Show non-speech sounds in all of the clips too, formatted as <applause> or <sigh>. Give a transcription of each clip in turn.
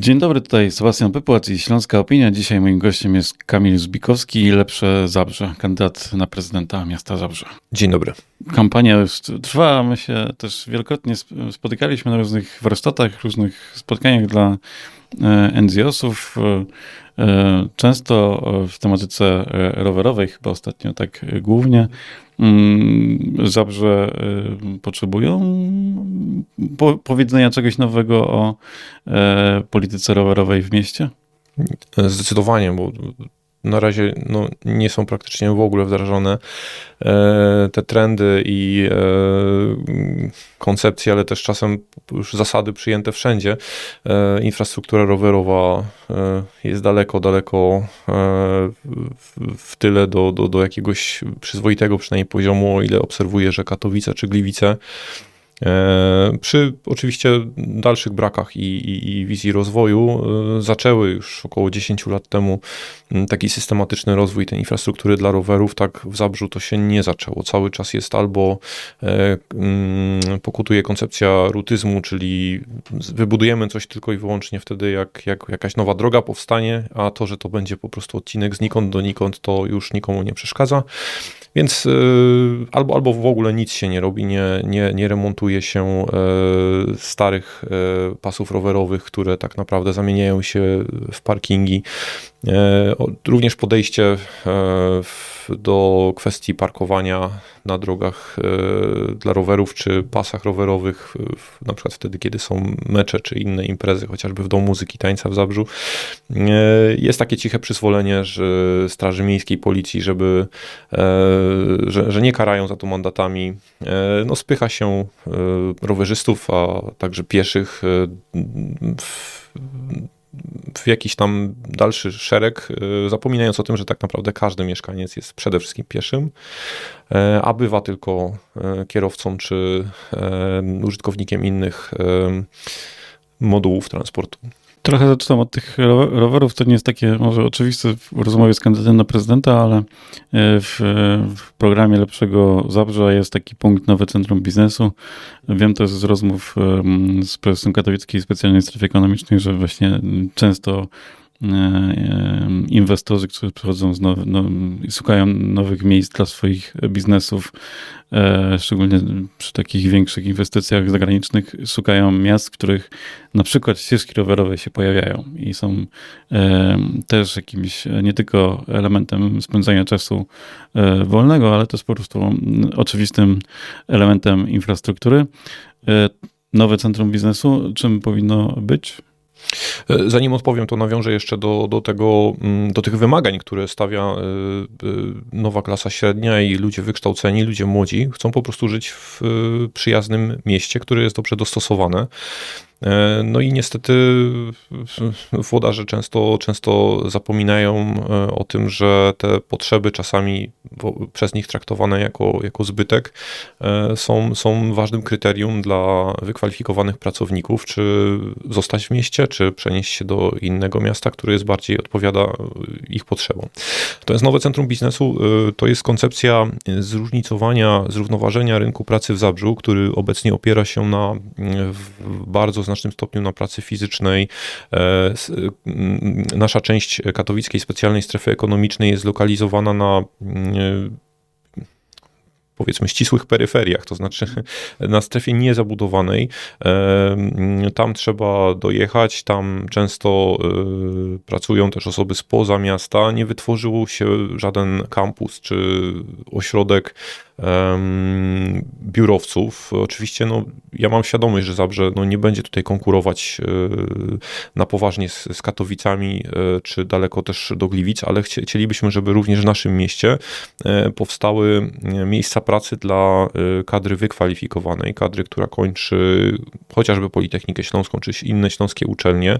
Dzień dobry, tutaj Sebastian Pypłat i Śląska Opinia. Dzisiaj moim gościem jest Kamil Zbikowski Lepsze Zabrze, kandydat na prezydenta miasta Zabrze. Dzień dobry. Kampania już trwa, my się też wielokrotnie spotykaliśmy na różnych warsztatach, różnych spotkaniach dla e, NGO-sów. E, e, często w tematyce rowerowej, chyba ostatnio tak głównie. Mm, Zabrze potrzebują powiedzenia czegoś nowego o polityce rowerowej w mieście? Zdecydowanie, bo na razie no, nie są praktycznie w ogóle wdrażane e, te trendy i e, koncepcje, ale też czasem już zasady przyjęte wszędzie. E, infrastruktura rowerowa jest daleko, daleko w, tyle do, do, do jakiegoś przyzwoitego przynajmniej poziomu, o ile obserwuję, że Katowice czy Gliwice przy oczywiście dalszych brakach i, i, i, wizji rozwoju e, zaczęły już około 10 lat temu taki systematyczny rozwój tej infrastruktury dla rowerów. Tak w Zabrzu to się nie zaczęło. Cały czas jest albo e, pokutuje koncepcja rutyzmu, czyli wybudujemy coś tylko i wyłącznie wtedy, jak, jak jakaś nowa droga powstanie, a to, że to będzie po prostu odcinek znikąd do nikąd, to już nikomu nie przeszkadza. Więc albo, albo w ogóle nic się nie robi, nie, nie, nie remontuje się e, starych e, pasów rowerowych, które tak naprawdę zamieniają się w parkingi. E, również podejście do kwestii parkowania na drogach dla rowerów czy pasach rowerowych, na przykład wtedy, kiedy są mecze czy inne imprezy, chociażby w Domu Muzyki Tańca w Zabrzu, jest takie ciche przyzwolenie że Straży Miejskiej, Policji, żeby, że, że nie karają za to mandatami. No spycha się rowerzystów, a także pieszych e, w, w jakiś tam dalszy szereg, e, zapominając o tym, że tak naprawdę każdy mieszkaniec jest przede wszystkim pieszym, e, a bywa tylko kierowcą czy użytkownikiem innych modułów transportu. Trochę zaczynam od tych rowerów. To nie jest takie może oczywiste w rozmowie z kandydatem na prezydenta, ale e, w, w, programie Lepszego Zabrza jest taki punkt Nowe Centrum Biznesu. Wiem też z rozmów z prezesem Katowickiej Specjalnej Strefy Ekonomicznej, że właśnie często inwestorzy, którzy przychodzą z no, szukają nowych miejsc dla swoich biznesów, e, szczególnie przy takich większych inwestycjach zagranicznych, szukają miast, w których na przykład ścieżki rowerowe się pojawiają i są też jakimś nie tylko elementem spędzania czasu wolnego, ale też po prostu oczywistym elementem infrastruktury. Nowe centrum biznesu, czym powinno być? E, zanim odpowiem, to nawiążę jeszcze do, do, tego, mm, do tych wymagań, które stawia e, e, nowa klasa średnia i ludzie wykształceni, ludzie młodzi. Chcą po prostu żyć w przyjaznym mieście, które jest dobrze dostosowane. E, no i niestety włodarze często, często zapominają e, o tym, że te potrzeby czasami przez nich traktowane jako, jako zbytek e, są, są ważnym kryterium dla wykwalifikowanych pracowników, czy zostać w mieście, czy przenieść się do innego miasta, które jest bardziej odpowiada ich potrzebom. To jest nowe centrum biznesu, to jest koncepcja zróżnicowania, zrównoważenia rynku pracy w Zabrzu, który obecnie opiera się na bardzo znacznym stopniu na pracy fizycznej. E, nasza część katowickiej specjalnej strefy ekonomicznej jest zlokalizowana na powiedzmy ścisłych peryferiach, to znaczy <laughs> na strefie niezabudowanej. Tam trzeba dojechać, tam często e, pracują też osoby spoza miasta. Nie wytworzył się żaden kampus czy ośrodek biurowców. Oczywiście no, ja mam świadomość, że Zabrze no, nie będzie tutaj konkurować e, na poważnie z, z Katowicami e, czy daleko też do Gliwic, ale chcielibyśmy, żeby również w naszym mieście e, powstały miejsca pracy dla kadry wykwalifikowanej, kadry, która kończy chociażby Politechnikę Śląską czy inne śląskie uczelnie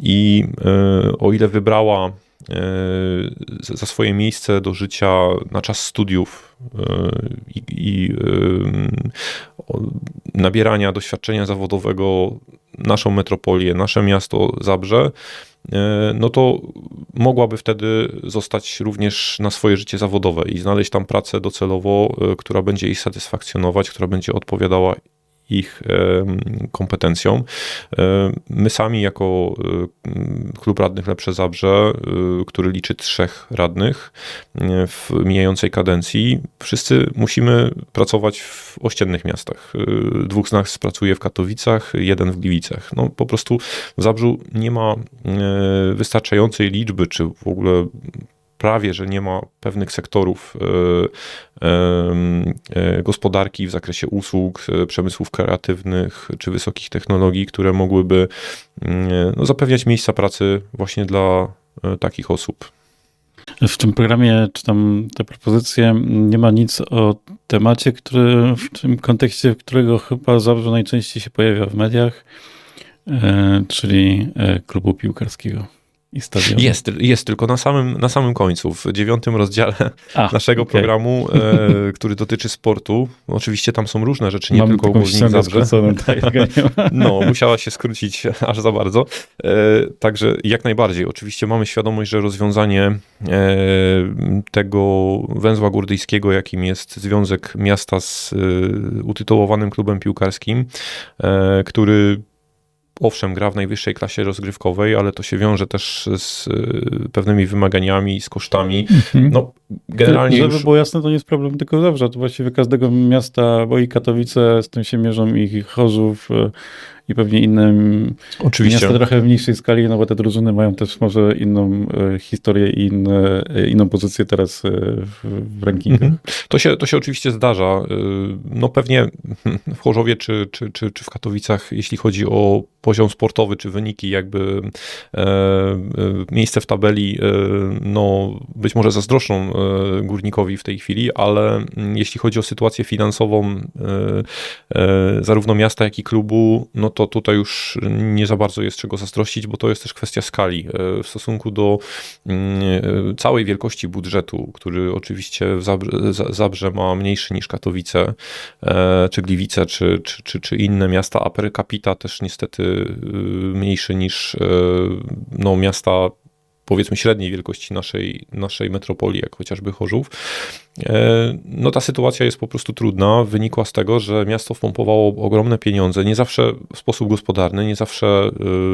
i o ile wybrała za swoje miejsce do życia na czas studiów e, i, i nabierania doświadczenia zawodowego naszą metropolię, nasze miasto Zabrze, e, no to mogłaby wtedy zostać również na swoje życie zawodowe i znaleźć tam pracę docelowo, e, która będzie jej satysfakcjonować, która będzie odpowiadała ich kompetencjom. E, My sami jako e, klub radnych Lepsze Zabrze, e, który liczy trzech radnych w mijającej kadencji, wszyscy musimy pracować w ościennych miastach. Dwóch z nas pracuje w Katowicach, jeden w Gliwicach. No po prostu w Zabrzu nie ma wystarczającej liczby, czy w ogóle prawie, że nie ma pewnych sektorów e, em, e, gospodarki w zakresie usług, e, przemysłów kreatywnych czy wysokich technologii, które mogłyby mm, no, zapewniać miejsca pracy właśnie dla e, takich osób. W tym programie, czy tam te propozycje, nie ma nic o temacie, który, w tym kontekście, którego chyba zawsze najczęściej się pojawia w mediach, e, czyli e, klubu piłkarskiego i. Jest, jest tylko na samym, na samym końcu, w dziewiątym rozdziale A, naszego okej. programu, e, który dotyczy sportu. Oczywiście tam są różne rzeczy, nie Mam tylko ściągę Zabrze. <laughs> tak. No, musiała się skrócić <laughs> aż za bardzo. E, także jak najbardziej. Oczywiście mamy świadomość, że rozwiązanie e, tego węzła górdyjskiego, jakim jest Związek Miasta z e, utytułowanym klubem piłkarskim, e, który owszem, gra w najwyższej klasie rozgrywkowej, ale to się wiąże też z e, pewnymi wymaganiami, z kosztami. No, generalnie Żeby już... było jasne, to nie jest problem tylko Zabrza, to właściwie każdego miasta, bo i Katowice z tym się mierzą, i Chorzów, e, i pewnie inne m, Oczywiście. miasta trochę w mniejszej skali, no bo te drużyny mają też może inną e, historię i inne, e, inną pozycję teraz e, w, w rankingach. Mhm. To się, to się oczywiście zdarza. No pewnie <laughs> w Chorzowie czy, czy, czy, czy w Katowicach, jeśli chodzi o poziom sportowy czy wyniki, jakby e, miejsce w tabeli, e, no być może zazdroszczą e, górnikowi w tej chwili, ale jeśli chodzi o sytuację finansową zarówno miasta, jak i klubu, no to tutaj już nie za bardzo jest czego zazdrościć, bo to jest też kwestia skali. E, w stosunku do mm, e, całej wielkości budżetu, który oczywiście w Zabrze, Za- Zabrze ma mniejszy niż Katowice, e, czy Gliwice, czy, czy, czy, czy inne miasta, a per capita też niestety y, mniejszy niż no, miasta powiedzmy średniej wielkości naszej, naszej metropolii, jak chociażby Chorzów. E, No ta sytuacja jest po prostu trudna, wynikła z tego, że miasto wpompowało ogromne pieniądze, nie zawsze w sposób gospodarny, nie zawsze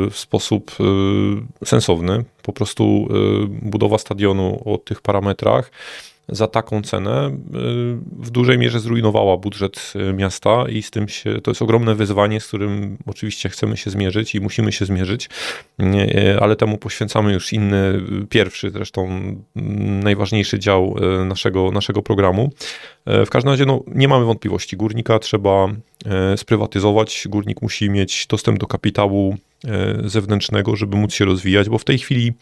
y, w sposób y, sensowny. Po prostu budowa stadionu o tych parametrach za taką cenę y, w dużej mierze zrujnowała budżet y, miasta i z tym się, to jest ogromne wyzwanie, z którym oczywiście chcemy się zmierzyć i musimy się zmierzyć, Nie, ale temu poświęcamy już inny, y, pierwszy zresztą mm, najważniejszy dział y, naszego, naszego programu. W każdym razie no, nie mamy wątpliwości, górnika trzeba sprywatyzować, górnik musi mieć dostęp do kapitału zewnętrznego, żeby móc się rozwijać, bo w tej chwili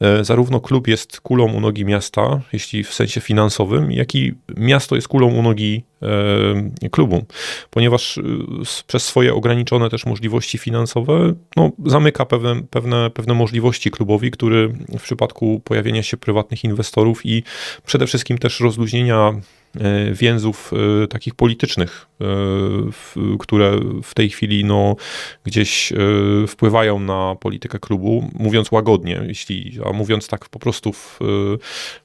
e, zarówno klub jest kulą u nogi miasta, jeśli w sensie finansowym, jak i miasto jest kulą u nogi e, klubu, ponieważ e, przez swoje ograniczone też możliwości finansowe no, zamyka pewne, pewne, pewne możliwości klubowi, który w przypadku pojawienia się prywatnych inwestorów i przede wszystkim też rozluźnienia e, więzów e, takich politycznych, e, które w tej chwili no, gdzieś e, wpływają na politykę klubu, mówiąc łagodnie, jeśli, a mówiąc tak po prostu w,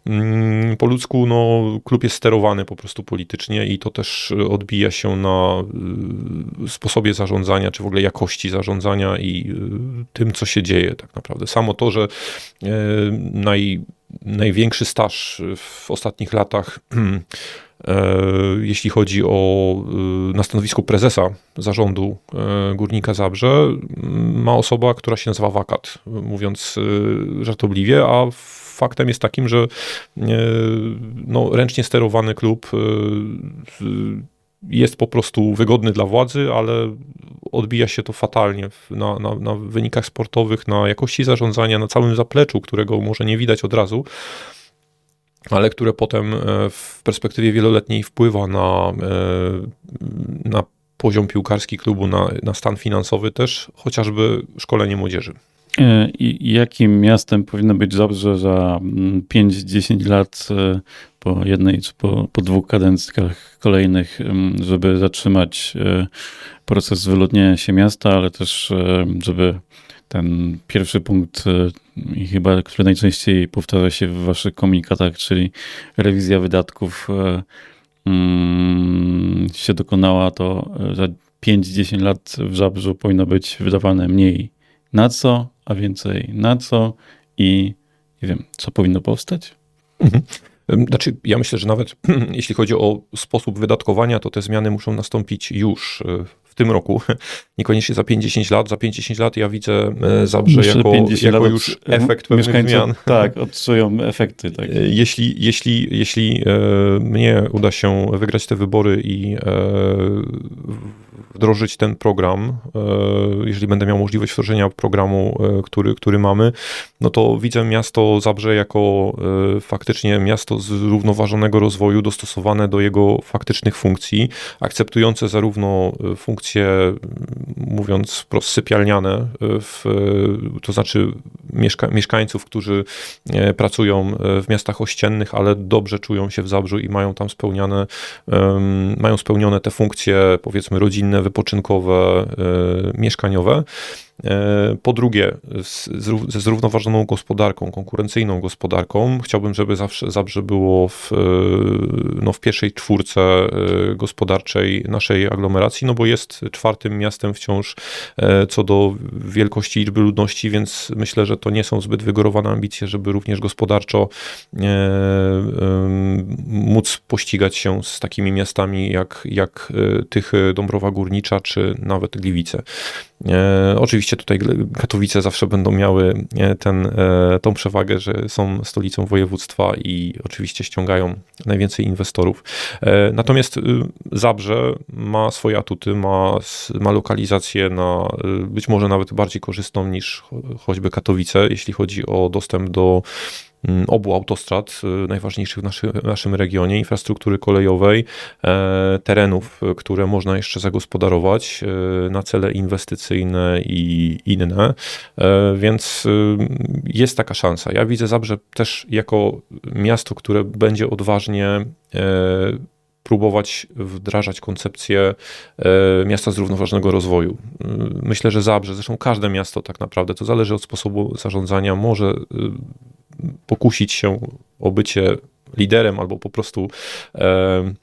e, po ludzku, no, klub jest sterowany po prostu politycznie i to też odbija się na e, sposobie zarządzania, czy w ogóle jakości zarządzania i e, tym, co się dzieje tak naprawdę. Samo to, że naj, największy staż w ostatnich latach, <clears throat> jeśli chodzi o na stanowisku prezesa zarządu Górnika Zabrze, ma osoba, która się nazywa Wakat, mówiąc żartobliwie, a faktem jest takim, że e, no, ręcznie sterowany klub e, jest po prostu wygodny dla władzy, ale odbija się to fatalnie na, na, na wynikach sportowych, na jakości zarządzania, na całym zapleczu, którego może nie widać od razu, ale które potem e, w perspektywie wieloletniej wpływa na, na poziom piłkarski klubu, na, na stan finansowy też, chociażby szkolenie młodzieży. E, I jakim miastem powinno być Zabrze za mm, 5-10 lat e, po jednej czy po, po dwóch kadencjach kolejnych, em, żeby zatrzymać e, proces wyludnienia się miasta, ale też żeby ten pierwszy punkt, chyba który najczęściej powtarza się w waszych komunikatach, czyli rewizja wydatków mm, się dokonała, to za 5-10 lat w Żabrzu powinno być wydawane mniej na co, a więcej na co i nie wiem, co powinno powstać? Mhm. Znaczy, ja myślę, że nawet <clears throat> jeśli chodzi o sposób wydatkowania, to te zmiany muszą nastąpić już y, w tym roku, <laughs> niekoniecznie za 5-10 lat. Za 5-10 lat ja widzę e, Zabrze Myślę, jako, 50 jako już efekt pewnych zmian. <laughs> Tak, odczują efekty. Tak. E, Jeśli, jeśli, jeśli e, mnie uda się wygrać te wybory i e, wdrożyć ten program, e, jeżeli będę miał możliwość wdrożenia programu, e, który, który mamy, no to widzę miasto Zabrze jako e, faktycznie miasto zrównoważonego rozwoju, dostosowane do jego faktycznych funkcji, akceptujące zarówno funkcje, mówiąc wprost, sypialniane, w, to znaczy mieszka mieszkańców, którzy pracują w miastach ościennych, ale dobrze czują się w Zabrzu i mają tam spełniane, mają spełnione te funkcje, powiedzmy, rodzinne, wypoczynkowe, e, mieszkaniowe. E, Po drugie, ze zrównoważoną gospodarką, konkurencyjną gospodarką. Chciałbym, żeby zawsze Zabrze było w, e, no, w pierwszej czwórce e, gospodarczej naszej aglomeracji, no bo jest czwartym miastem wciąż co do wielkości liczby ludności, więc myślę, że to nie są zbyt wygórowane ambicje, żeby również gospodarczo móc pościgać się z takimi miastami jak, jak Tychy, Dąbrowa Górnicza czy nawet Gliwice. E, oczywiście tutaj Katowice zawsze będą miały e, ten, e, tą przewagę, że są stolicą województwa i oczywiście ściągają najwięcej inwestorów. E, natomiast y, Zabrze ma swoje atuty, ma, ma lokalizację na y, być może nawet bardziej korzystną niż cho- choćby Katowice, jeśli chodzi o dostęp do obu autostrad y, najważniejszych w naszy, w naszym regionie, infrastruktury kolejowej, e, terenów, y, które można jeszcze zagospodarować y, na cele inwestycyjne i inne, E, więc y, jest taka szansa. Ja widzę Zabrze też jako miasto, które będzie odważnie e, próbować wdrażać koncepcję e, miasta zrównoważonego rozwoju. Myślę, że Zabrze, zresztą każde miasto tak naprawdę, to zależy od sposobu zarządzania, może y, pokusić się o bycie liderem albo po prostu e,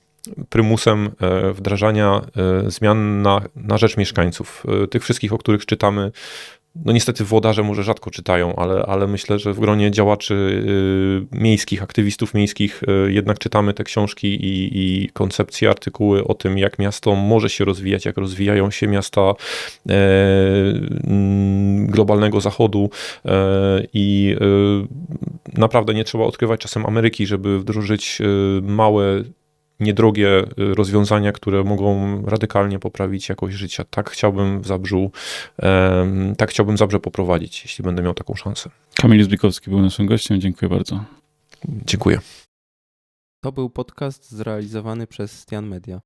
prymusem e, wdrażania e, zmian na, na rzecz mieszkańców. Tych wszystkich, o których czytamy, no niestety włodarze może rzadko czytają, ale, ale myślę, że w gronie działaczy y, miejskich, aktywistów miejskich y, jednak czytamy te książki i, i koncepcje, artykuły o tym, jak miasto może się rozwijać, jak rozwijają się miasta e, mm, globalnego zachodu e, i e, naprawdę nie trzeba odkrywać czasem Ameryki, żeby wdrożyć małe niedrogie y, rozwiązania, które mogą radykalnie poprawić jakość życia. Tak chciałbym w Zabrzu, tak chciałbym Zabrze poprowadzić, jeśli będę miał taką szansę. Kamil Zbikowski był naszym gościem. Dziękuję bardzo. Dziękuję. To był podcast zrealizowany przez Stian Media.